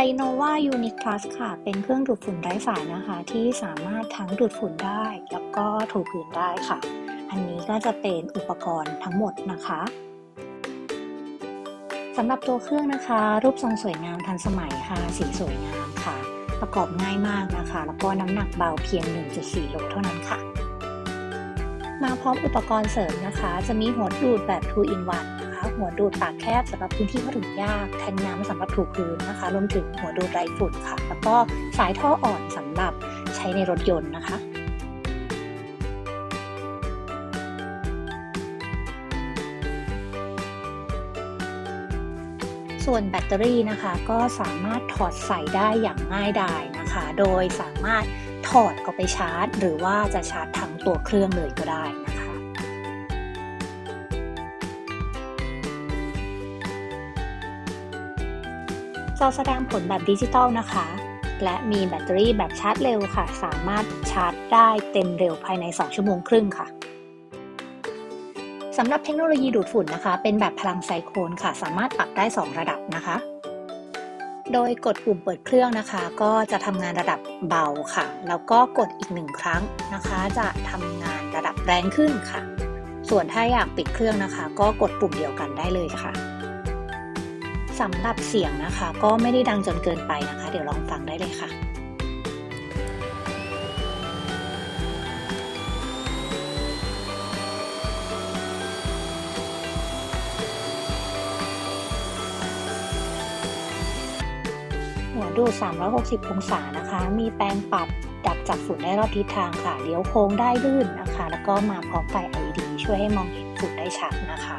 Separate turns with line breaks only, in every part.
Dynova Unique Plus ค่ะ เป็นเครื่องดูดฝุ่นไร้สายนะคะ ที่สามารถทั้งดูดฝุ่นได้ แล้วก็ถูพื้นได้ค่ะ อันนี้ก็จะเป็นอุปกรณ์ทั้งหมดนะคะสำหรับตัวเครื่องนะคะ รูปทรงสวยงามทันสมัยค่ะ สีสวยงามค่ะ ประกอบง่ายมากนะคะ แล้วก็น้ำหนักเบาเพียง 1.4 โลเท่านั้นค่ะ มาพร้อมอุปกรณ์เสริมนะคะ จะมีหัวดูดแบบ 2 in 1 นะคะ หัวดูดปากแคบสำหรับพื้นที่เข้าถึงยาก แทงน้ำสำหรับถูพื้นนะคะ รวมถึงหัวดูดไรฝุ่นค่ะ แล้วก็สายท่ออ่อนสำหรับใช้ในรถยนต์นะคะส่วนแบตเตอรี่นะคะก็สามารถถอดใส่ได้อย่างง่ายดายนะคะ โดยสามารถถอดเอาไปชาร์จ หรือว่าจะชาร์จทั้งตัวเครื่องเลยก็ได้นะคะ จอแสดงผลแบบดิจิตอลนะคะ และมีแบตเตอรี่แบบชาร์จเร็วค่ะ สามารถชาร์จได้เต็มเร็วภายใน 2 ชั่วโมงครึ่งค่ะสำหรับเทคโนโลยีดูดฝุ่นนะคะ เป็นแบบพลังไซโครนค่ะ สามารถปรับได้ 2 ระดับนะคะ โดยกดปุ่มเปิดเครื่องนะคะ ก็จะทำงานระดับเบาค่ะ แล้วก็กดอีกหนึ่งครั้งนะคะ จะทำงานระดับแรงขึ้นค่ะ ส่วนถ้าอยากปิดเครื่องนะคะ ก็กดปุ่มเดียวกันได้เลยค่ะ สำหรับเสียงนะคะ ก็ไม่ได้ดังจนเกินไปนะคะ เดี๋ยวลองฟังได้เลยค่ะหัวดูด 360 องศานะคะ มีแปรงปรับดักจับฝุ่นได้รอบทิศทางค่ะ เลี้ยวโค้งได้ลื่นนะคะ แล้วก็มาพร้อมไฟ LED ช่วยให้มองเห็นฝุ่นได้ชัดนะคะ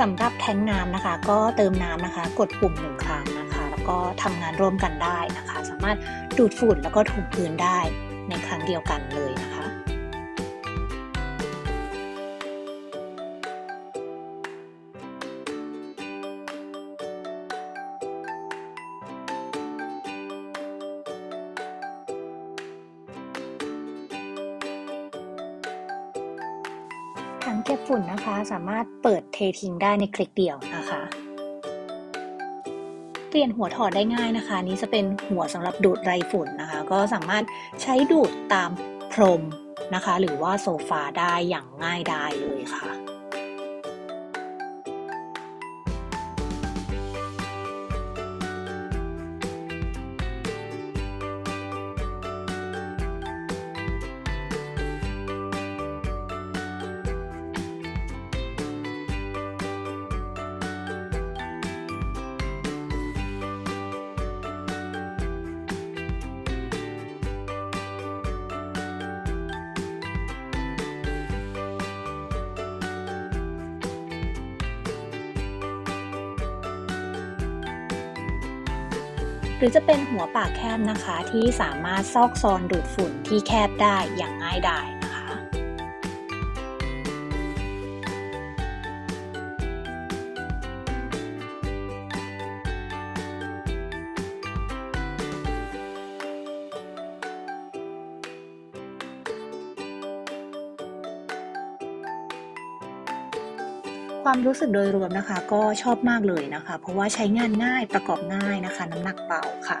สำหรับแทงน้ำนะคะ ก็เติมน้ำนะคะ กดปุ่มหนึ่งครั้งนะคะ แล้วก็ทำงานร่วมกันได้นะคะ สามารถดูดฝุ่นแล้วก็ถูพื้นได้ในครั้งเดียวกันเลย ถังเก็บฝุ่นนะคะ สามารถเปิดเททิ้งได้ในคลิกเดียวนะคะ เปลี่ยนหัวถอดได้ง่ายนะคะ นี้จะเป็นหัวสำหรับดูดไรฝุ่นนะคะ ก็สามารถใช้ดูดตามพรมนะคะ หรือว่าโซฟาได้อย่างง่ายดายเลยค่ะ รือจะเป็นหัวปากแคบนะคะที่สามารถซอกซอนดูดฝุ่นที่แคบได้อย่างง่ายดาย ความรู้สึกโดยรวมนะคะ ก็ชอบมากเลยนะคะ เพราะว่าใช้งานง่ายประกอบง่ายนะคะ น้ำหนักเบาค่ะ